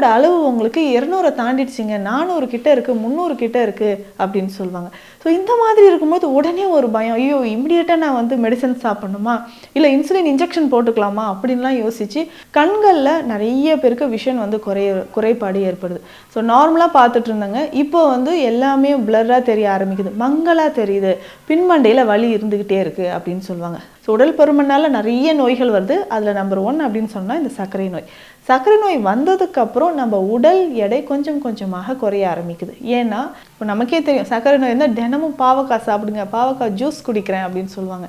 சர்க்கரையோட அளவு உங்களுக்கு இரநூறை தாண்டிடுச்சிங்க. நானூறு கிட்ட இருக்குது முந்நூறு கிட்ட இருக்குது அப்படின்னு சொல்லுவாங்க. ஸோ இந்த மாதிரி இருக்கும்போது உடனே ஒரு பயம். ஐயோ இம்மிடியட்டாக நான் வந்து மெடிசன் சாப்பிடணுமா? இல்லை இன்சுலின் இன்ஜெக்ஷன் போட்டுக்கலாமா? அப்படின்லாம் யோசித்து கண்களில் நிறைய பேருக்கு விஷன் வந்து குறைய குறைபாடு ஏற்படுது. ஸோ நார்மலாக பார்த்துட்டு இருந்தாங்க. இப்போ வந்து எல்லாமே பிளர்ராக தெரிய ஆரம்பிக்குது. மங்கலாக தெரியுது. பின்மண்டையில் வலி இருந்துக்கிட்டே இருக்குது அப்படின்னு சொல்லுவாங்க. ஸோ உடல் பருமனால் நிறைய நோய்கள் வருது. அதில் நம்பர் ஒன் அப்படின்னு சொன்னால் இந்த சர்க்கரை நோய். சர்க்கரை நோய் வந்ததுக்கப்புறம் நம்ம உடல் எடை கொஞ்சம் கொஞ்சமாக குறைய ஆரம்பிக்குது. ஏன்னா இப்போ நமக்கே தெரியும் சர்க்கரை நோய் இருந்தால் தினமும் பாவக்காய் சாப்பிடுங்க பாவக்காய் ஜூஸ் குடிக்கிறேன் அப்படின்னு சொல்லுவாங்க.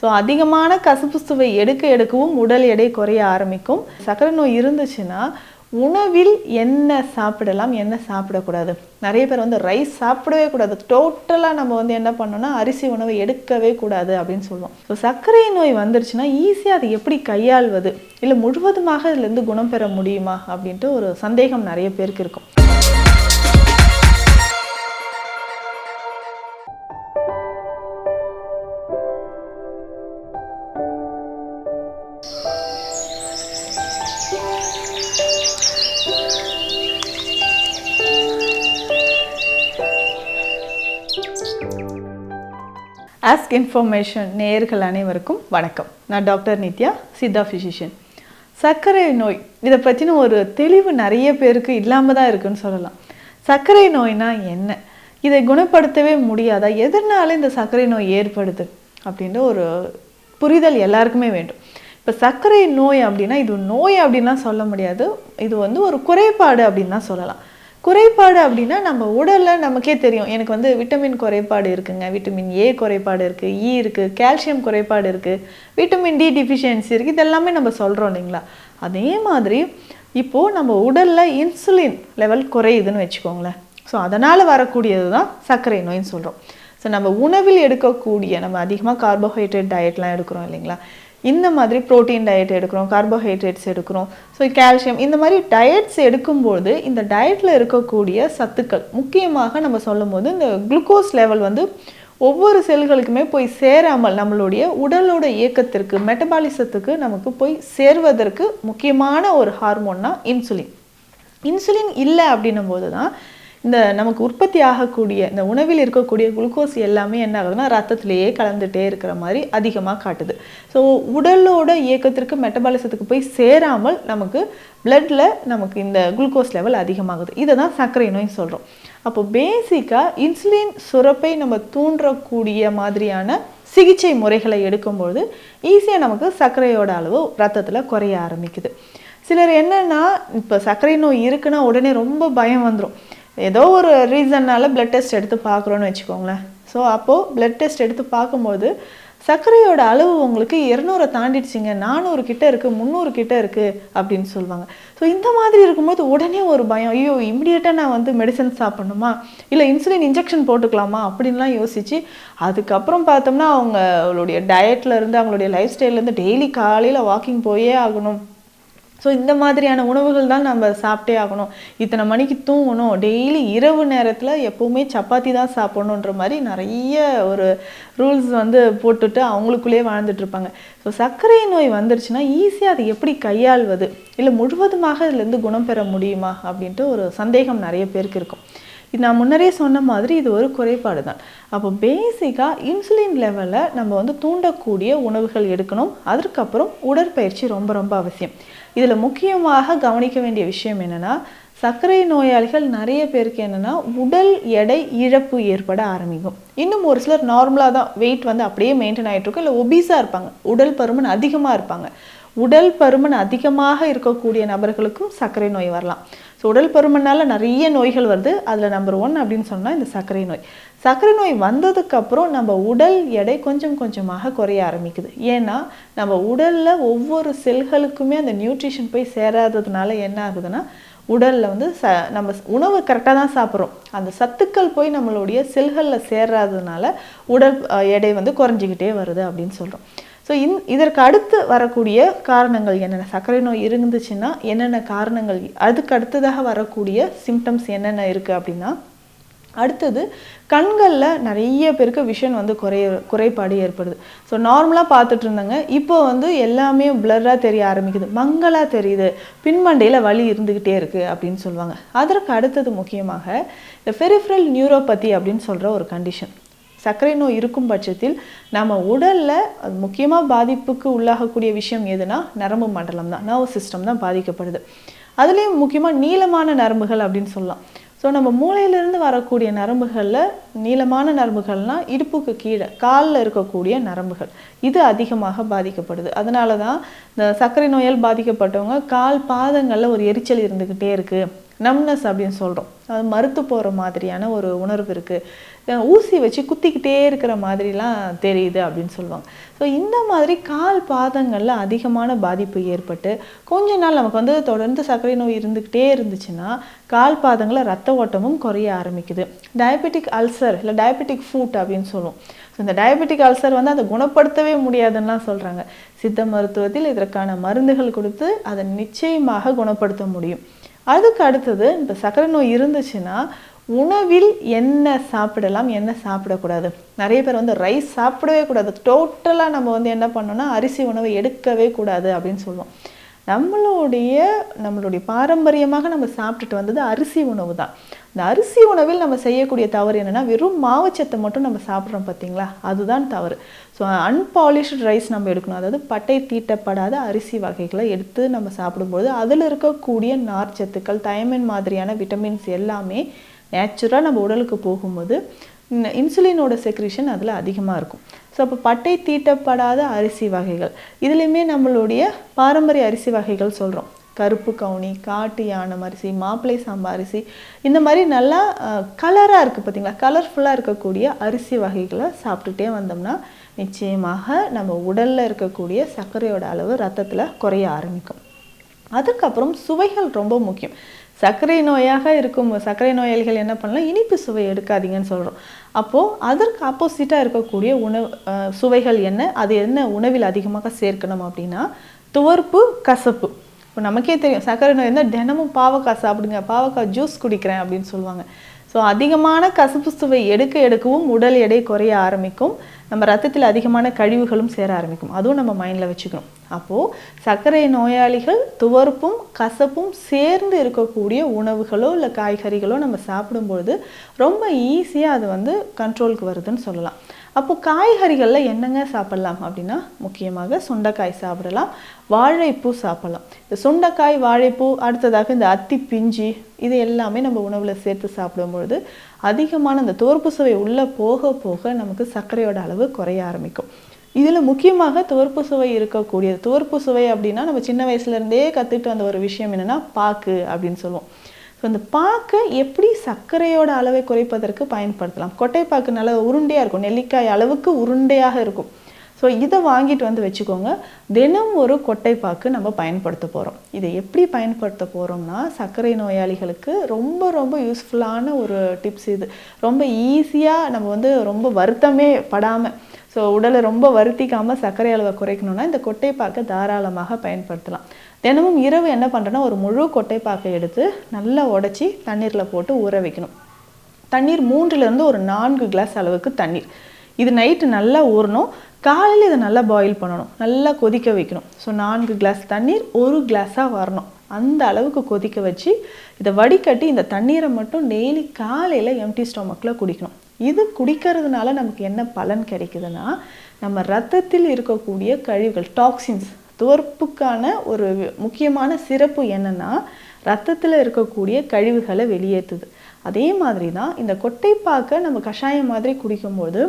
ஸோ அதிகமான கசப்பு சுவை எடுக்க எடுக்கவும் உடல் எடை குறைய ஆரம்பிக்கும். சர்க்கரை நோய் இருந்துச்சுன்னா உணவில் என்ன சாப்பிடலாம் என்ன சாப்பிடக்கூடாது? நிறைய பேர் வந்து ரைஸ் சாப்பிடவே கூடாது. டோட்டலாக நம்ம வந்து என்ன பண்ணோம்னா அரிசி உணவை எடுக்கவே கூடாது அப்படின்னு சொல்லுவோம். ஸோ சர்க்கரை நோய் வந்துருச்சுன்னா ஈஸியாக அதை எப்படி கையாள்வது? இல்லை முழுவதுமாக இதுலேருந்து குணம் பெற முடியுமா? அப்படின்ட்டு ஒரு சந்தேகம் நிறைய பேருக்கு இருக்கும். ஆஸ்க் இன்ஃபர்மேஷன் நேயர்கள் அனைவருக்கும் வணக்கம். நான் டாக்டர் நித்யா சித்தா ஃபிசிஷியன் சர்க்கரை நோய் இதை பற்றின ஒரு தெளிவு நிறைய பேருக்கு இல்லாமல் தான் இருக்குன்னு சொல்லலாம். சர்க்கரை நோய்னா என்ன? இதை குணப்படுத்தவே முடியாதா? எதனால இந்த சர்க்கரை நோய் ஏற்படுது? அப்படின்ற ஒரு புரிதல் எல்லாருக்குமே வேண்டும். இப்போ சர்க்கரை நோய் அப்படின்னா இது நோய் அப்படின்லாம் சொல்ல முடியாது. இது வந்து ஒரு குறைபாடு அப்படின்னு தான் சொல்லலாம். குறைபாடு அப்படின்னா நம்ம உடலில் நமக்கே தெரியும். எனக்கு வந்து விட்டமின் குறைபாடு இருக்குங்க. விட்டமின் ஏ குறைபாடு இருக்குது இ e இருக்குது கால்சியம் குறைபாடு இருக்குது விட்டமின் டி டிஃபிஷியன்சி இருக்குது இதெல்லாமே நம்ம சொல்கிறோம் இல்லைங்களா? அதே மாதிரி இப்போது நம்ம உடலில் இன்சுலின் லெவல் குறையுதுன்னு வச்சுக்கோங்களேன். ஸோ அதனால் வரக்கூடியது தான் சர்க்கரை நோயின்னு சொல்கிறோம் ஸோ நம்ம உணவில் எடுக்கக்கூடிய நம்ம அதிகமாக கார்போஹைட்ரேட் டயட்லாம் எடுக்கிறோம் இல்லைங்களா? இந்த மாதிரி ப்ரோட்டீன் டயட் எடுக்கிறோம் கார்போஹைட்ரேட்ஸ் எடுக்கிறோம். ஸோ கால்சியம் இந்த மாதிரி டயட்ஸ் எடுக்கும்போது இந்த டயட்டில் இருக்கக்கூடிய சத்துக்கள் முக்கியமாக நம்ம சொல்லும்போது இந்த குளுக்கோஸ் லெவல் வந்து ஒவ்வொரு செல்களுக்குமே போய் சேராமல் நம்மளுடைய உடலோட இயக்கத்திற்கு மெட்டபாலிசத்துக்கு நமக்கு போய் சேர்வதற்கு முக்கியமான ஒரு ஹார்மோன்னா இன்சுலின் இன்சுலின் இல்லை அப்படின்னும் போது தான் இந்த நமக்கு உற்பத்தி ஆகக்கூடிய இந்த உணவில் இருக்கக்கூடிய குளுக்கோஸ் எல்லாமே என்ன ஆகுதுன்னா ரத்தத்திலேயே கலந்துகிட்டே இருக்கிற மாதிரி அதிகமாக காட்டுது. ஸோ உடலோட இயக்கத்திற்கு மெட்டபாலிசத்துக்கு போய் சேராமல் நமக்கு பிளட்டில் நமக்கு இந்த குளுக்கோஸ் லெவல் அதிகமாகுது. இதை தான் சர்க்கரை நோய் சொல்கிறோம் அப்போ பேசிக்காக இன்சுலின் சுரப்பை நம்ம தூண்டக்கூடிய மாதிரியான சிகிச்சை முறைகளை எடுக்கும்பொழுது ஈஸியாக நமக்கு சர்க்கரையோட அளவு ரத்தத்தில் குறைய ஆரம்பிக்குது. சிலர் என்னென்னா இப்போ சர்க்கரை நோய் இருக்குன்னா உடனே ரொம்ப பயம் வந்துடும் ஏதோ ஒரு ரீசன்னால் பிளட் டெஸ்ட் எடுத்து பார்க்குறோன்னு வச்சுக்கோங்களேன். ஸோ அப்போது பிளட் டெஸ்ட் எடுத்து பார்க்கும்போது சர்க்கரையோட அளவு உங்களுக்கு இரநூறை தாண்டிடுச்சிங்க. நானூறு கிட்ட இருக்குது முந்நூறு கிட்ட இருக்குது அப்படின்னு சொல்லுவாங்க. ஸோ இந்த மாதிரி இருக்கும்போது உடனே ஒரு பயம். ஐயோ இம்மிடியட்டாக நான் வந்து மெடிசன் சாப்பிட்ணுமா? இல்லை இன்சுலின் இன்ஜெக்ஷன் போட்டுக்கலாமா? அப்படின்லாம் யோசித்து அதுக்கப்புறம் பார்த்தோம்னா அவங்களுடைய டயட்ல இருந்து அவங்களுடைய லைஃப் ஸ்டைல்லேருந்து டெய்லி காலையில் வாக்கிங் போயே ஆகணும். ஸோ இந்த மாதிரியான உணவுகள் தான் நம்ம சாப்பிட்டே ஆகணும். இத்தனை மணிக்கு தூங்கணும். டெய்லி இரவு நேரத்தில் எப்போவுமே சப்பாத்தி தான் சாப்பிடணுன்ற மாதிரி நிறைய ஒரு ரூல்ஸ் வந்து போட்டுட்டு அவங்களுக்குள்ளேயே வாழ்ந்துட்டுருப்பாங்க ஸோ சர்க்கரை நோய் வந்துருச்சுன்னா ஈஸியாக அதை எப்படி கையாள்வது? இல்லை முழுவதுமாக இதுலேருந்து குணம் பெற முடியுமா? அப்படின்ட்டு ஒரு சந்தேகம் நிறைய பேருக்கு இருக்கும். இது நான் முன்னரே சொன்ன மாதிரி இது ஒரு குறைபாடு தான். அப்போ பேசிக்காக இன்சுலின் லெவலில் நம்ம வந்து தூண்டக்கூடிய உணவுகள் எடுக்கணும். அதற்கப்புறம் உடற்பயிற்சி ரொம்ப ரொம்ப அவசியம். இதில் முக்கியமாக கவனிக்க வேண்டிய விஷயம் என்னென்னா சர்க்கரை நோயாளிகள் நிறைய பேருக்கு என்னென்னா உடல் எடை இழப்பு ஏற்பட ஆரம்பிக்கும். இன்னும் ஒரு சிலர் நார்மலாக தான் வெயிட் வந்து அப்படியே மெயின்டைன் ஆகிட்டு இருக்கும். இல்லை ஒபீஸாக இருப்பாங்க. உடல் பருமன் அதிகமாக இருப்பாங்க. உடல் பருமன் அதிகமாக இருக்கக்கூடிய நபர்களுக்கும் சர்க்கரை நோய் வரலாம். ஸோ உடல் பருமனால் நிறைய நோய்கள் வருது. அதில் நம்பர் ஒன் அப்படின்னு சொன்னால் இந்த சர்க்கரை நோய். சர்க்கரை நோய் வந்ததுக்கப்புறம் நம்ம உடல் எடை கொஞ்சம் கொஞ்சமாக குறைய ஆரம்பிக்குது. ஏன்னா நம்ம உடலில் ஒவ்வொரு செல்களுக்குமே அந்த நியூட்ரிஷன் போய் சேராததுனால என்ன ஆகுதுன்னா உடலில் வந்து ச நம்ம உணவு கரெக்டாக தான் சாப்பிட்றோம். அந்த சத்துக்கள் போய் நம்மளுடைய செல்களில் சேராததுனால உடல் எடை வந்து குறைஞ்சிக்கிட்டே வருது அப்படின்னு சொல்கிறோம் ஸோ இந் இதற்கு அடுத்து வரக்கூடிய காரணங்கள் என்னென்ன? சர்க்கரை நோய் இருந்துச்சுன்னா என்னென்ன காரணங்கள்? அதுக்கு அடுத்ததாக வரக்கூடிய சிம்டம்ஸ் என்னென்ன இருக்குது அப்படின்னா அடுத்தது கண்களில் நிறைய பேருக்கு விஷன் வந்து குறைய குறைபாடு ஏற்படுது. ஸோ நார்மலாக பார்த்துட்டு இருந்தாங்க. இப்போ வந்து எல்லாமே பிளர்ராக தெரிய ஆரம்பிக்குது. மங்கலாக தெரியுது. பின்மண்டையில் வலி இருந்துக்கிட்டே இருக்குது அப்படின்னு சொல்லுவாங்க. அதற்கு அடுத்தது முக்கியமாக இந்த ஃபெரிஃப்ரல் நியூரோபதி அப்படின்னு சொல்கிற ஒரு கண்டிஷன் சர்க்கரை நோய் இருக்கும் பட்சத்தில் நம்ம உடலில் முக்கியமாக பாதிப்புக்கு உள்ளாகக்கூடிய விஷயம் எதுனா நரம்பு மண்டலம் தான் நர்வ் சிஸ்டம் தான் பாதிக்கப்படுது. அதுலேயும் முக்கியமாக நீளமான நரம்புகள் அப்படின்னு சொல்லலாம். ஸோ நம்ம மூளையிலிருந்து வரக்கூடிய நரம்புகளில் நீளமான நரம்புகள்னால் இடுப்புக்கு கீழே காலில் இருக்கக்கூடிய நரம்புகள். இது அதிகமாக பாதிக்கப்படுது. அதனால தான் இந்த சர்க்கரை நோயால் பாதிக்கப்பட்டவங்க கால் பாதங்களில் ஒரு எரிச்சல் இருந்துக்கிட்டே இருக்குது நம்னஸ் அப்படின்னு சொல்கிறோம் அது மறுத்து போகிற மாதிரியான ஒரு உணர்வு இருக்குது ஊசி வச்சு குத்திக்கிட்டே இருக்கிற மாதிரிலாம் தெரியுது அப்படின்னு சொல்லுவாங்க. ஸோ இந்த மாதிரி கால் பாதங்களில் அதிகமான பாதிப்பு ஏற்பட்டு கொஞ்ச நாள் நமக்கு வந்து தொடர்ந்து சர்க்கரை நோய் இருந்துக்கிட்டே இருந்துச்சுன்னா கால் பாதங்களில் ரத்த ஓட்டமும் குறைய ஆரம்பிக்குது. டயபெட்டிக் அல்சர் இல்லை டயபெட்டிக் ஃபுட் அப்படின்னு சொல்லுவோம். ஸோ இந்த டயபெட்டிக் அல்சர் வந்து அதை குணப்படுத்தவே முடியாதுன்னுலாம் சொல்கிறாங்க சித்த மருத்துவத்தில் இதற்கான மருந்துகள் கொடுத்து அதை நிச்சயமாக குணப்படுத்த முடியும். அதுக்கு அடுத்தது இந்த சர்க்கரை நோய் இருந்துச்சுன்னா உணவில் என்ன சாப்பிடலாம் என்ன சாப்பிடக்கூடாது? நிறைய பேர் வந்து ரைஸ் சாப்பிடவே கூடாது. டோட்டலாக நம்ம வந்து என்ன பண்ணோம்னா அரிசி உணவை எடுக்கவே கூடாது அப்படின்னு சொல்லுவோம். நம்மளுடைய நம்மளுடைய பாரம்பரியமாக நம்ம சாப்பிட்டுட்டு வந்தது அரிசி உணவு தான். இந்த அரிசி உணவில் நம்ம செய்யக்கூடிய தவறு என்னென்னா வெறும் மாவுச்சத்தை மட்டும் நம்ம சாப்பிட்றோம் பார்த்தீங்களா அதுதான் தவறு. ஸோ அன்பாலிஷ்டு ரைஸ் நம்ம எடுக்கணும். அதாவது பட்டை தீட்டப்படாத அரிசி வகைகளை எடுத்து நம்ம சாப்பிடும்போது அதில் இருக்கக்கூடிய நார்ச்சத்துக்கள் தயமின் மாதிரியான விட்டமின்ஸ் எல்லாமே நேச்சுரலாக நம்ம உடலுக்கு போகும்போது இன்சுலினோட செக்ரிஷன் அதில் அதிகமாக இருக்கும். ஸோ அப்போ பட்டை தீட்டப்படாத அரிசி வகைகள். இதுலேயுமே நம்மளுடைய பாரம்பரிய அரிசி வகைகள் சொல்கிறோம் கருப்பு கவுனி காட்டு யானை அரிசி மாப்பிள்ளை சாம்பா அரிசி இந்த மாதிரி நல்லா கலராக இருக்குது பார்த்தீங்களா கலர்ஃபுல்லாக இருக்கக்கூடிய அரிசி வகைகளை சாப்பிட்டுட்டே வந்தோம்னா நிச்சயமாக நம்ம உடலில் இருக்கக்கூடிய சர்க்கரையோட அளவு ரத்தத்தில் குறைய ஆரம்பிக்கும். அதுக்கப்புறம் சுவைகள் ரொம்ப முக்கியம். சர்க்கரை நோயாக இருக்கும் சர்க்கரை நோயாளிகள் என்ன பண்ணலாம்? இனிப்பு சுவை எடுக்காதீங்கன்னு சொல்கிறோம் அப்போது அதற்கு ஆப்போசிட்டாக இருக்கக்கூடிய உணவு சுவைகள் என்ன? அது என்ன உணவில் அதிகமாக சேர்க்கணும் அப்படின்னா துவர்ப்பு கசப்பு. இப்போ நமக்கே தெரியும் சர்க்கரை நோய் இருந்தால் தினமும் பாவக்காய் சாப்பிடுங்க பாவக்காய் ஜூஸ் குடிக்கிறேன் அப்படின்னு சொல்லுவாங்க. ஸோ அதிகமான கசப்பு சுவை எடுக்க எடுக்கவும் உடல் எடை குறைய ஆரம்பிக்கும். நம்ம ரத்தத்தில் அதிகமான கழிவுகளும் சேர ஆரம்பிக்கும். அதுவும் நம்ம மைண்டில் வச்சுக்கணும். அப்போது சர்க்கரை நோயாளிகள் துவர்ப்பும் கசப்பும் சேர்ந்து இருக்கக்கூடிய உணவுகளோ இல்லை காய்கறிகளோ நம்ம சாப்பிடும்பொழுது ரொம்ப ஈஸியாக அது வந்து கண்ட்ரோலுக்கு வருதுன்னு சொல்லலாம். அப்போது காய்கறிகளில் என்னங்க சாப்பிட்லாம் அப்படின்னா முக்கியமாக சுண்டைக்காய் சாப்பிடலாம் வாழைப்பூ சாப்பிடலாம். இந்த சுண்டைக்காய் வாழைப்பூ அடுத்ததாக இந்த அத்தி பிஞ்சி இது எல்லாமே நம்ம உணவில் சேர்த்து சாப்பிடும்பொழுது அதிகமான அந்த தோற்பு சுவை உள்ளே போக போக நமக்கு சர்க்கரையோட அளவு குறைய ஆரம்பிக்கும். இதில் முக்கியமாக துவர்ப்பு சுவை இருக்கக்கூடியது. துவர்ப்பு சுவை அப்படின்னா நம்ம சின்ன வயசுலேருந்தே கற்றுட்டு வந்த ஒரு விஷயம் என்னென்னா பாக்கு அப்படின்னு சொல்லுவோம். ஸோ இந்த பாக்கை எப்படி சர்க்கரையோட அளவை குறைப்பதற்கு பயன்படுத்தலாம்? கொட்டைப்பாக்கு நல்லா உருண்டையாக இருக்கும். நெல்லிக்காய் அளவுக்கு உருண்டையாக இருக்கும். ஸோ இதை வாங்கிட்டு வந்து வச்சுக்கோங்க. தினம் ஒரு கொட்டைப்பாக்கு நம்ம பயன்படுத்த போகிறோம் இதை எப்படி பயன்படுத்த போகிறோம்னா சர்க்கரை நோயாளிகளுக்கு ரொம்ப ரொம்ப யூஸ்ஃபுல்லான ஒரு டிப்ஸ் இது. ரொம்ப ஈஸியாக நம்ம வந்து ரொம்ப வருத்தமே படாமல் ஸோ உடலை ரொம்ப வருத்திக்காமல் சர்க்கரை அளவை குறைக்கணும்னா இந்த கொட்டைப்பாக்கை தாராளமாக பயன்படுத்தலாம். தினமும் இரவு என்ன பண்ணுறேன்னா ஒரு முழு கொட்டைப்பாக்கை எடுத்து நல்லா உடச்சி தண்ணீரில் போட்டு ஊற வைக்கணும். தண்ணீர் மூன்றுலேருந்து ஒரு நான்கு கிளாஸ் அளவுக்கு தண்ணீர். இது நைட்டு நல்லா ஊறணும். காலையில் இதை நல்லா பாயில் பண்ணணும். நல்லா கொதிக்க வைக்கணும். ஸோ நான்கு கிளாஸ் தண்ணீர் ஒரு கிளாஸாக வரணும். அந்த அளவுக்கு கொதிக்க வச்சு இதை வடிகட்டி இந்த தண்ணீரை மட்டும் டெய்லி காலையில் எம்டி ஸ்டொமக்கில் குடிக்கணும். இது குடிக்கிறதுனால நமக்கு என்ன பலன் கிடைக்குதுன்னா நம்ம ரத்தத்தில் இருக்கக்கூடிய கழிவுகள் டாக்ஸின்ஸ் துவர்ப்புக்கான ஒரு முக்கியமான சிறப்பு என்னென்னா ரத்தத்தில் இருக்கக்கூடிய கழிவுகளை வெளியேற்றுது அதே மாதிரி தான் இந்த கொட்டைப்பாக்கை நம்ம கஷாயம் மாதிரி குடிக்கும்போது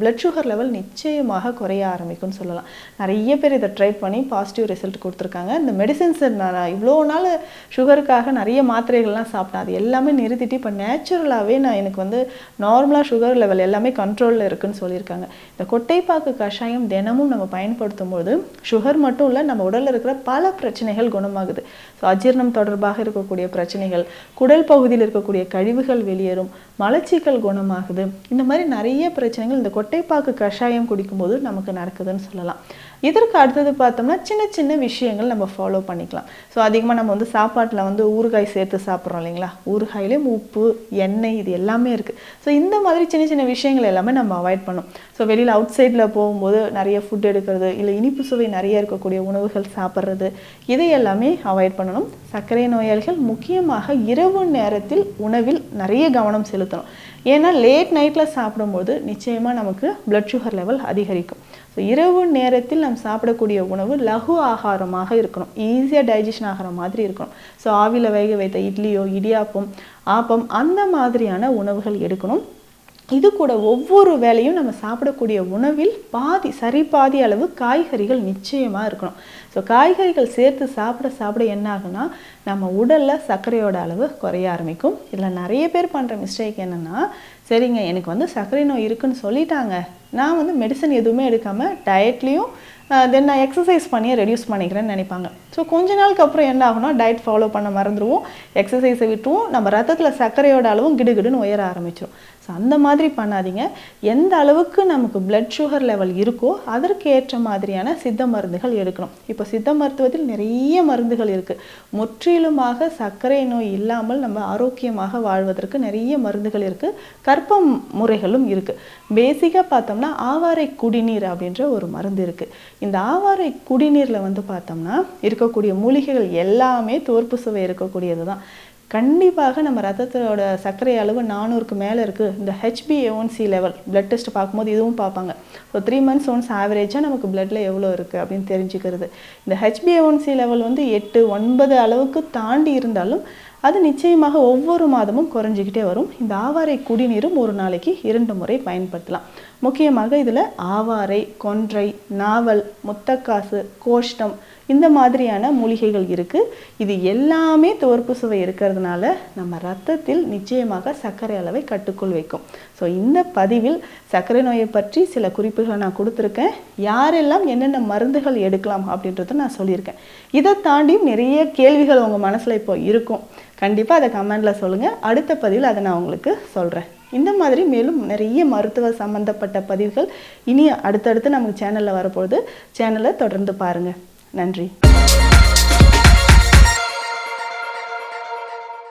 பிளட் சுகர் லெவல் நிச்சயமாக குறைய ஆரம்பிக்கும்னு சொல்லலாம். நிறைய பேர் இதை ட்ரை பண்ணி பாசிட்டிவ் ரிசல்ட் கொடுத்துருக்காங்க. இந்த மெடிசின்ஸ் நான் இவ்வளோ நாள் சுகருக்காக நிறைய மாத்திரைகள்லாம் சாப்பிட்டேன். அது எல்லாமே நிறுத்திட்டு இப்போ நேச்சுரலாகவே நான் எனக்கு வந்து நார்மலாக சுகர் லெவல் எல்லாமே கண்ட்ரோலில் இருக்குன்னு சொல்லியிருக்காங்க. இந்த கொட்டைப்பாக்கு கஷாயம் தினமும் நம்ம பயன்படுத்தும் போது சுகர் மட்டும் இல்லை நம்ம உடலில் இருக்கிற பல பிரச்சனைகள் குணமாகுது. ஸோ அஜீர்ணம் தொடர்பாக இருக்கக்கூடிய பிரச்சனைகள் குடல் பகுதியில் இருக்கக்கூடிய கழிவு கழிவுகள் வெளியேறும் மலச்சிக்கல் குணமாகுது. இந்த மாதிரி நிறைய பிரச்சனைகள் இந்த கொட்டைப்பாக்கு கஷாயம் குடிக்கும்போது நமக்கு நடக்குதுன்னு சொல்லலாம். இதற்கு அடுத்தது பார்த்தோம்னா சின்ன சின்ன விஷயங்கள் நம்ம ஃபாலோ பண்ணிக்கலாம். ஸோ அதிகமாக நம்ம வந்து சாப்பாட்டில் வந்து ஊறுகாய் சேர்த்து சாப்பிட்றோம் இல்லைங்களா? ஊறுகாயிலையும் உப்பு எண்ணெய் இது எல்லாமே இருக்குது ஸோ இந்த மாதிரி சின்ன சின்ன விஷயங்கள் எல்லாமே நம்ம அவாய்ட் பண்ணணும் ஸோ வெளியில் அவுட் சைடில் போகும்போது நிறைய ஃபுட் எடுக்கிறது இல்லை இனிப்பு சுவை நிறைய இருக்கக்கூடிய உணவுகள் சாப்பிட்றது இதை எல்லாமே அவாய்ட் பண்ணணும். சர்க்கரை நோயாளிகள் முக்கியமாக இரவு நேரத்தில் உணவில் நிறைய கவனம் செலுத்தணும். ஏன்னா லேட் நைட்டில் சாப்பிடும்போது நிச்சயமாக நமக்கு பிளட் சுகர் லெவல் அதிகரிக்கும். ஸோ இரவு நேரத்தில் நாம் சாப்பிடக்கூடிய உணவு லகு ஆகாரமாக இருக்கணும். ஈஸியாக டைஜஷன் ஆகிற மாதிரி இருக்கணும். ஸோ ஆவியில் வேக வைத்த இட்லியோ இடியாப்பம் ஆப்பம் அந்த மாதிரியான உணவுகள் எடுக்கணும். இது கூட ஒவ்வொரு வேலையும் நம்ம சாப்பிடக்கூடிய உணவில் பாதி சரி பாதி அளவு காய்கறிகள் நிச்சயமாக இருக்கணும். ஸோ காய்கறிகள் சேர்த்து சாப்பிட சாப்பிட என்ன ஆகுனா நம்ம உடலில் சர்க்கரையோட அளவு குறைய ஆரம்பிக்கும். இதில் நிறைய பேர் பண்ணுற மிஸ்டேக் என்னென்னா சரிங்க எனக்கு வந்து சர்க்கரை நோய் இருக்குன்னு சொல்லிட்டாங்க. நான் வந்து மெடிசன் எதுவுமே எடுக்காமல் டயட்லேயும் தென் நான் எக்ஸசைஸ் பண்ணியே ரெடியூஸ் பண்ணிக்கிறேன்னு நினைப்பாங்க. ஸோ கொஞ்ச நாளுக்கு அப்புறம் என்ன ஆகும்னா டயட் ஃபாலோ பண்ண மறந்துடுவோம் எக்ஸசைஸை விட்டுருவோம். நம்ம ரத்தத்தில் சர்க்கரையோட அளவும் கிடுகிடுன்னு உயர ஆரம்பிச்சிடும் ஸோ அந்த மாதிரி பண்ணாதீங்க. எந்த அளவுக்கு நமக்கு பிளட் சுகர் லெவல் இருக்கோ அதற்கு ஏற்ற மாதிரியான சித்த மருந்துகள் எடுக்கணும். இப்போ சித்த மருத்துவத்தில் நிறைய மருந்துகள் இருக்குது முற்றிலுமாக சர்க்கரை நோய் இல்லாமல் நம்ம ஆரோக்கியமாக வாழ்வதற்கு நிறைய மருந்துகள் இருக்குது கற்ப முறைகளும் இருக்குது பேசிக்காக பார்த்தோம்னா ஆவாரை குடிநீர் அப்படின்ற ஒரு மருந்து இருக்குது இந்த ஆவாரை குடிநீரில் வந்து பார்த்தோம்னா இருக்கக்கூடிய மூலிகைகள் எல்லாமே தோற்பு சுவை இருக்கக்கூடியது தான் கண்டிப்பாக நம்ம ரத்தத்தோட சர்க்கரை அளவு நானூறுக்கு மேலே இருக்குது இந்த ஹெச்பிஏஒன்சி லெவல் பிளட் டெஸ்ட் பார்க்கும்போது இதுவும் பார்ப்பாங்க. ஸோ த்ரீ மந்த்ஸ் ஒன்ஸ் ஆவரேஜாக நமக்கு பிளட்டில் எவ்வளோ இருக்குது அப்படின்னு தெரிஞ்சுக்கிறது. இந்த ஹெச்பிஏஒன்சி லெவல் வந்து எட்டு ஒன்பது அளவுக்கு தாண்டி இருந்தாலும் அது நிச்சயமாக ஒவ்வொரு மாதமும் குறைஞ்சிக்கிட்டே வரும். இந்த ஆவாரை குடிநீரும் ஒரு நாளைக்கு இரண்டு முறை பயன்படுத்தலாம். முக்கியமாக இதில் ஆவாரை கொன்றை நாவல் முத்தக்காசு கோஷ்டம் இந்த மாதிரியான மூலிகைகள் இருக்குது இது எல்லாமே தோற்பு சுவை இருக்கிறதுனால நம்ம ரத்தத்தில் நிச்சயமாக சர்க்கரை அளவை கட்டுக்குள் வைக்கும். ஸோ இந்த பதிவில் சர்க்கரை நோயை பற்றி சில குறிப்புகளை நான் கொடுத்துருக்கேன். யாரெல்லாம் என்னென்ன மருந்துகள் எடுக்கலாம் அப்படின்றத நான் சொல்லியிருக்கேன். இதை தாண்டியும் நிறைய கேள்விகள் உங்கள் மனசில் இப்போ இருக்கும். கண்டிப்பாக அதை கமெண்டில் சொல்லுங்கள் அடுத்த பதிவில் அதை நான் உங்களுக்கு சொல்கிறேன் இந்த மாதிரி மேலும் நிறைய மருத்துவ சம்பந்தப்பட்ட பதிவுகள் இனி அடுத்தடுத்து நமக்கு சேனலில் வரப்போகுது. சேனலை தொடர்ந்து பாருங்கள் நன்றி.